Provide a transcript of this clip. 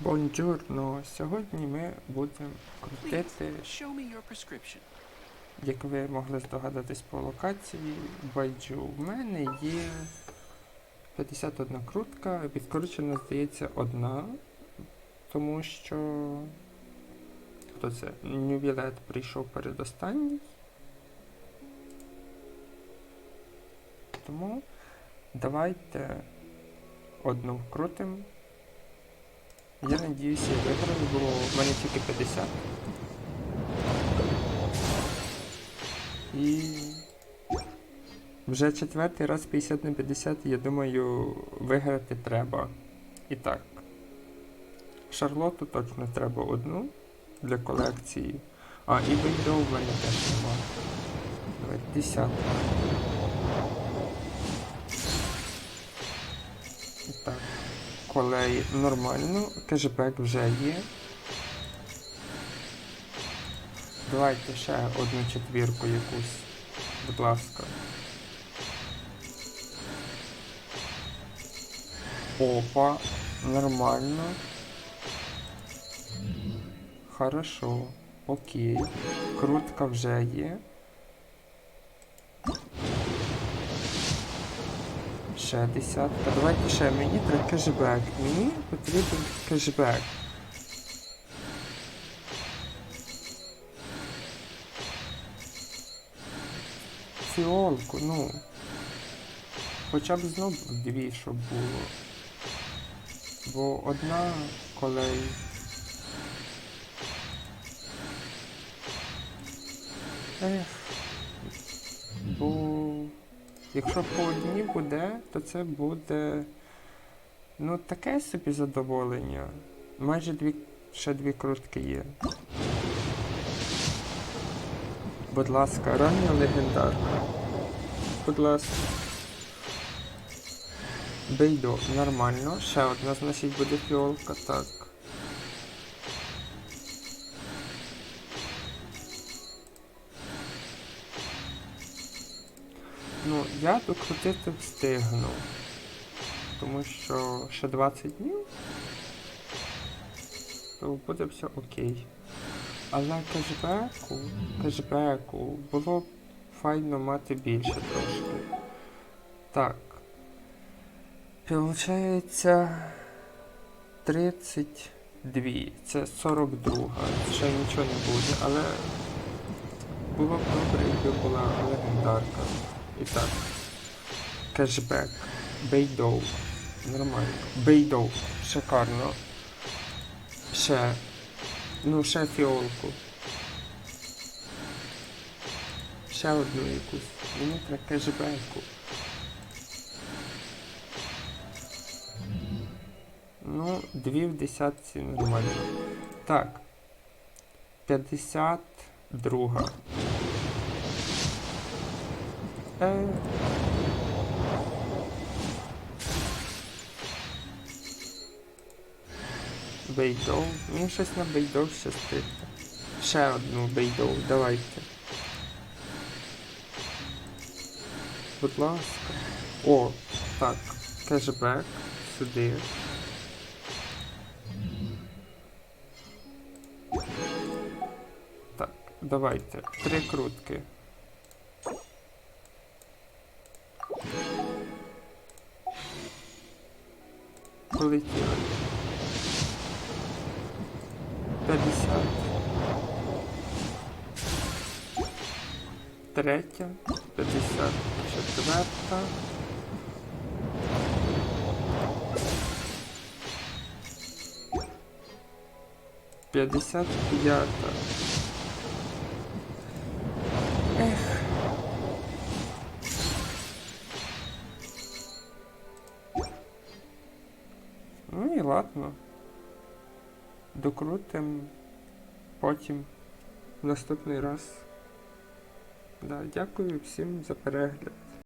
Бонджурно! Сьогодні ми будемо крутити, як ви могли здогадатись по локації, байджу. У мене є 51 крутка, відкручена, здається, одна, тому що. Хто це? Нювілет прийшов передостанній. Тому давайте одну вкрутимо. Я надіюся, я виграю, бо в мене тільки 50. І вже четвертий раз 50 на 50, я думаю, виграти треба. І так. Шарлоту точно треба одну для колекції. А, і вийде в мене теж нема. Давай, десятка. Колей нормально, кешбек вже є. Давайте ще одну четвірку якусь, будь ласка. Опа, нормально. Хорошо, окей. Крутка вже є. Ще десятка. Давайте ще мені треба кешбек. Мені потрібен кешбек. Фіолку, ну. Хоча б знову дві, щоб було. Бо одна колей. Ех. Бо якщо по одній буде, то це буде. Ну, таке собі задоволення. Майже дві, ще дві крутки є. Будь ласка, рання легендарка. Будь ласка. Бейдо, нормально. Ще одна, значить, буде фіолка, так. Я докрутити встигну. Тому що ще 20 днів. То буде все окей. Але кешбеку, кешбеку було б файно мати більше трошки. Так. Получається 32. Це 42. Ще нічого не буде, але було б добре, якби була легендарка. І так. Кешбек. Бейдоу. Нормально. Бейдоу. Шикарно. Ще. Ну, ще фіолку. Ще одну якусь. Мені треба кешбеку. Ну, дві в десятці нормально. Так. 52. Е. Бейдоу. Мені щось на бейдоу щастить. Ще одну бейдоу, давайте. Будь ласка. О, так. Кешбек. Сюди. Так, давайте. Три крутки. Полетіли. 50. Третя. 54. П'ятдесят п'ята. Ладно. Докрутим потім в наступний раз. Да, дякую всім за перегляд.